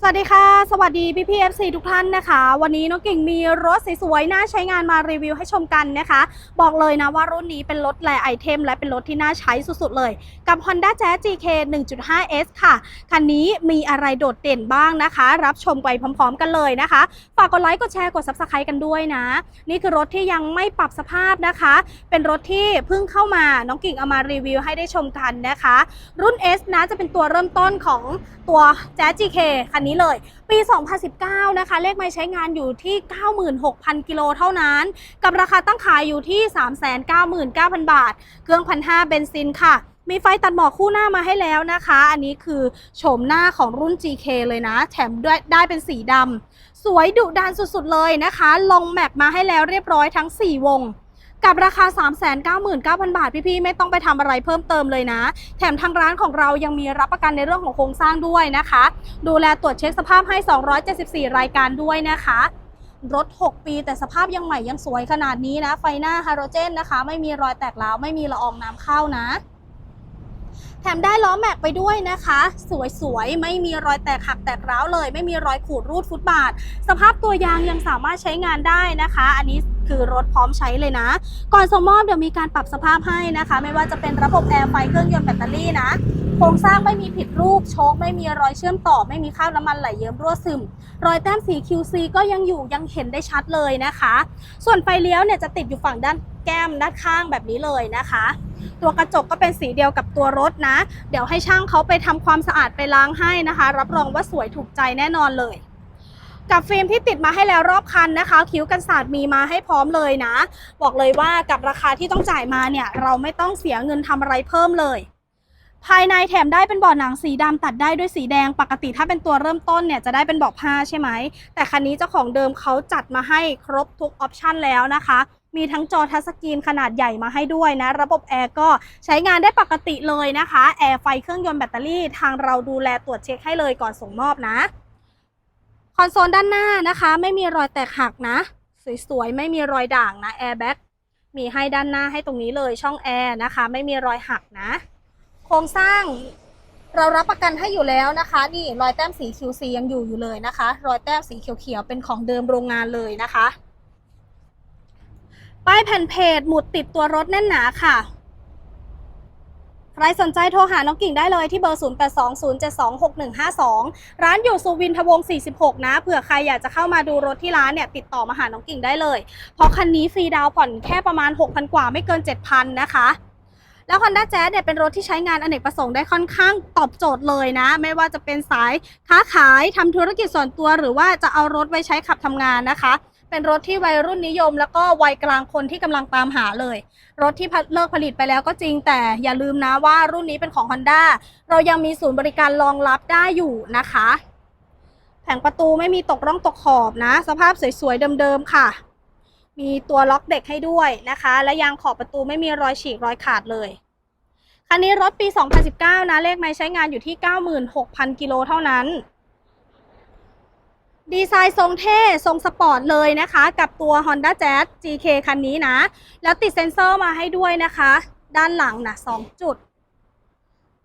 สวัสดีค่ะ สวัสดีพี่พีเอฟซีทุกท่านนะคะ วันนี้น้องกิ่งมีรถสวยๆน่าใช้งานมารีวิวให้ชมกันนะคะ บอกเลยนะว่ารุ่นนี้เป็นรถแลไอเทม และเป็นรถที่น่าใช้สุดๆเลย กับ Honda Jazz GK 1.5S ค่ะ คันนี้มีอะไรโดดเด่นบ้างนะคะ รับชมไปพร้อมๆกันเลยนะคะ ฝากกดไลค์กดแชร์กด Subscribe กันด้วยนะ นี่คือรถที่ยังไม่ปรับสภาพนะคะ เป็นรถที่เพิ่งเข้ามาน้องกิ่งเอามารีวิวให้ได้ชมกันนะคะ รุ่น S นะจะเป็นตัวเริ่มต้นของตัว Jazz GK คันนี้เลย ปี 2019 นะคะ เลขไม่ใช้งานอยู่ที่ 96,000 กิโลเท่านั้น กับราคาตั้งขายอยู่ที่ 399,000 บาท เครื่องพันห้าเบนซินค่ะมีไฟตัดหมอกคู่หน้ามาให้แล้วนะคะ อันนี้คือโฉมหน้าของรุ่น GK เลยนะ แถมด้วยได้เป็นสีดำ สวยดุดันสุดๆเลยนะคะ ลงแม็กมาให้แล้วเรียบร้อยทั้ง 4 วง กับราคา 399,000 บาท พี่ๆ ไม่ต้องไปทำอะไรเพิ่มเติมเลยนะ แถมทางร้านของเรายังมีรับประกันในเรื่องของโครงสร้างด้วยนะคะ ดูแลตรวจเช็คสภาพให้ 274 รายการด้วยนะคะ รถ 6 ปีแต่สภาพยังใหม่ยังสวยขนาดนี้นะ ไฟหน้าฮาโรเจนนะคะ ไม่มีรอยแตกร้าวไม่มีละอองน้ำเข้านะ ถมได้ล้อแม็กไปด้วยนะคะ สวยๆ ไม่มีรอยแตกหักแตกร้าวเลย ไม่มีรอยขูดรูดฟุตบาท สภาพตัวยางยังสามารถใช้งานได้นะคะ อันนี้คือรถพร้อมใช้เลยนะ ก่อนส่งมอบเดี๋ยวมีการปรับสภาพให้นะคะ ไม่ว่าจะเป็นระบบแอร์ไฟเครื่องยนต์แบตเตอรี่นะโครงสร้างไม่มีผิดรูปโชคไม่มีรอยเชื่อมต่อ ไม่มีคราบน้ำมันไหลเยิ้มรั่วซึม รอยแต้มสี QC ก็ยังอยู่ยังเห็นได้ชัดเลยนะคะ ส่วนไฟเลี้ยวเนี่ยจะติดอยู่ฝั่งด้าน แก้มด้านข้างแบบนี้เลยนะคะ ตัวกระจกก็เป็นสีเดียวกับตัวรถนะ เดี๋ยวให้ช่างเขาไปทำความสะอาดไปล้างให้นะคะ รับรองว่าสวยถูกใจแน่นอนเลยกับฟิล์มที่ติดมาให้แล้วรอบคันนะคะ คิ้วกันศาสตร์มีมาให้พร้อมเลยนะ บอกเลยว่ากับราคาที่ต้องจ่ายมาเนี่ย เราไม่ต้องเสียเงินทำอะไรเพิ่มเลย ภายในแถมได้เป็นเบาะหนังสีดำตัดได้ด้วยสีแดงปกติถ้าเป็นตัวเริ่มต้นเนี่ยจะได้เป็นเบาะผ้าใช่ไหมแต่คันนี้เจ้าของเดิมเขาจัดมาให้ครบทุกออปชันแล้วนะคะ มีทั้งจอทัชสกรีนขนาดใหญ่มาให้ด้วยนะ ระบบแอร์ก็ใช้งานได้ปกติเลยนะคะ แอร์ไฟเครื่องยนต์แบตเตอรี่ทางเราดูแลตรวจเช็คให้เลยก่อนส่งมอบนะ คอนโซลด้านหน้านะคะ ไม่มีรอยแตกหักนะ สวยๆ ไม่มีรอยด่างนะแอร์แบ็กมีให้ด้านหน้าให้ตรงนี้เลยช่องแอร์นะคะ ไม่มีรอยหักนะ โครงสร้างเรารับประกันให้อยู่แล้วนะคะ นี่รอยแต้มสี QC ยังอยู่อยู่เลยนะคะ รอยแต้มสีเขียวๆเป็นของเดิมโรงงานเลยนะคะ ป้ายแผ่นเพจหมุดติดตัวรถแน่นหนาค่ะ ใครสนใจโทรหาน้องกิ่งได้เลยที่เบอร์ 0820726152 ร้านอยู่สุวินทวงศ์46 นะ เผื่อใครอยากจะเข้ามาดูรถที่ร้านเนี่ย ติดต่อมาหาน้องกิ่งได้เลย เพราะคันนี้ฟรีดาวน์ผ่อนแค่ประมาณ 6,000 กว่าไม่เกิน 7,000 นะคะ แล้ว Honda Jazz เนี่ยเป็นรถที่ใช้งานอเนกประสงค์ได้ค่อนข้างตอบโจทย์เลยนะ ไม่ว่าจะเป็นสายค้าขายทำธุรกิจส่วนตัวหรือว่าจะเอารถไว้ใช้ขับทำงานนะคะ เป็นรถที่วัยรุ่นนิยม แล้วก็วัยกลางคนที่กำลังตามหาเลย รถที่เลิกผลิตไปแล้วก็จริงแต่อย่าลืมนะว่ารุ่นนี้เป็นของ Honda เรายังมีศูนย์บริการรองรับได้อยู่นะคะ แผงประตูไม่มีตกร่องตกขอบนะ สภาพสวยๆเดิมๆค่ะ มีตัวล็อกเด็กให้ด้วยนะคะ และยางขอบประตูไม่มีรอยฉีกรอยขาดเลยคันนี้รถปี 2019 นะ เลขไม้ใช้งานอยู่ที่ 96,000 กิโลเท่านั้น ดีไซน์ทรงเท่ ทรงสปอร์ตเลยนะคะ กับตัว Honda Jazz GK คันนี้นะ แล้วติดเซ็นเซอร์มาให้ด้วยนะคะ ด้านหลังนะ2จุด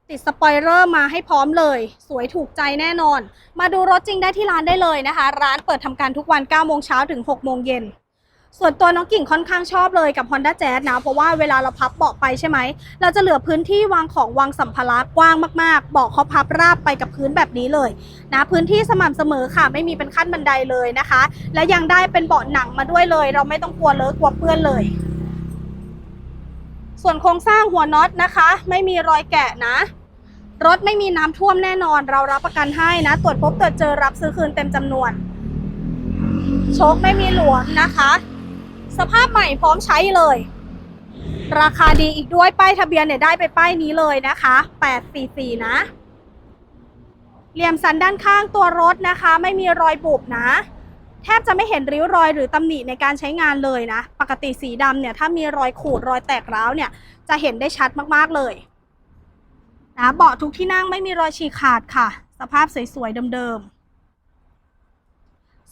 ติดสปอยเลอร์มาให้พร้อมเลย สวยถูกใจแน่นอน มาดูรถจริงได้ที่ร้านได้เลยนะคะ ร้านเปิดทำการทุกวัน 9 โมงเช้าถึง 6 โมงเย็น ส่วนตัวน้องกิ่งค่อนข้างชอบเลยกับ Honda Jazz นะ เพราะว่าเวลาเราพับเบาะไปใช่ไหม เราจะเหลือพื้นที่วางของวางสัมภาระกว้างมากๆ เบาะเขาพับราบไปกับพื้นแบบนี้เลยนะพื้นที่สม่ำเสมอค่ะ ไม่มีเป็นขั้นบันไดเลยนะคะ และยังได้เป็นเบาะหนังมาด้วยเลย เราไม่ต้องกลัวเลอะกลัวเปื้อนเลย ส่วนโครงสร้างหัวน็อตนะคะ ไม่มีรอยแกะนะรถไม่มีน้ำท่วมแน่นอน เรารับประกันให้นะ ตรวจพบตรวจเจอรับซื้อคืนเต็มจำนวน โชคไม่มีหลวมนะคะ สภาพใหม่พร้อมใช้เลย ราคาดีอีกด้วยป้ายทะเบียนเนี่ยได้ไปป้ายนี้เลยนะคะ844นะเหลี่ยมสันด้านข้างตัวรถนะคะ ไม่มีรอยบุบนะ แทบจะไม่เห็นริ้วรอยหรือตำหนิในการใช้งานเลยนะ ปกติสีดำเนี่ยถ้ามีรอยขูดรอยแตกร้าวเนี่ย จะเห็นได้ชัดมากๆเลยนะเบาะทุกที่นั่งไม่มีรอยฉีกขาดค่ะ สภาพสวยๆเดิมๆ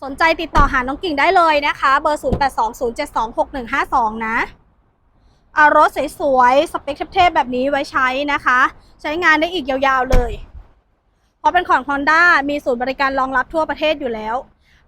สนใจติดต่อหาน้องกิ่งได้เลยนะคะ เบอร์ 0820726152 นะเอารถสวยๆ สเปคเทพๆแบบนี้ไว้ใช้นะคะ ใช้งานได้อีกยาวๆเลย เพราะเป็นของ Honda มีศูนย์บริการรองรับทั่วประเทศอยู่แล้ว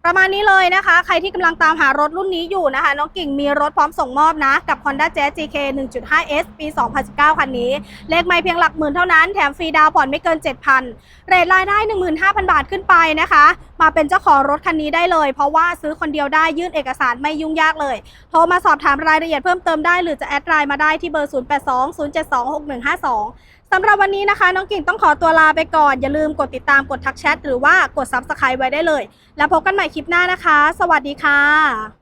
ประมาณนี้เลยนะคะ ใครที่กำลังตามหารถรุ่นนี้อยู่นะคะ น้องกิ่งมีรถพร้อมส่งมอบนะ กับ Honda Jazz GK 1.5S ปี 2019 คันนี้ เลขไม่เพียงหลักหมื่นเท่านั้น แถมฟรีดาวน์ผ่อนไม่เกิน 7,000 เรทรายได้ 15,000 บาทขึ้นไปนะคะ มาเป็นเจ้าของรถคันนี้ได้เลย เพราะว่าซื้อคนเดียวได้ยื่นเอกสารไม่ยุ่งยากเลย โทรมาสอบถามรายละเอียดเพิ่มเติมได้หรือจะแอดไลน์มาได้ที่เบอร์ 0820726152สำหรับวันนี้นะคะ น้องกิ่งต้องขอตัวลาไปก่อน อย่าลืมกดติดตามกดทักแชทหรือว่ากด Subscribe ไว้ได้เลย แล้วพบกันใหม่คลิปหน้านะคะ สวัสดีค่ะ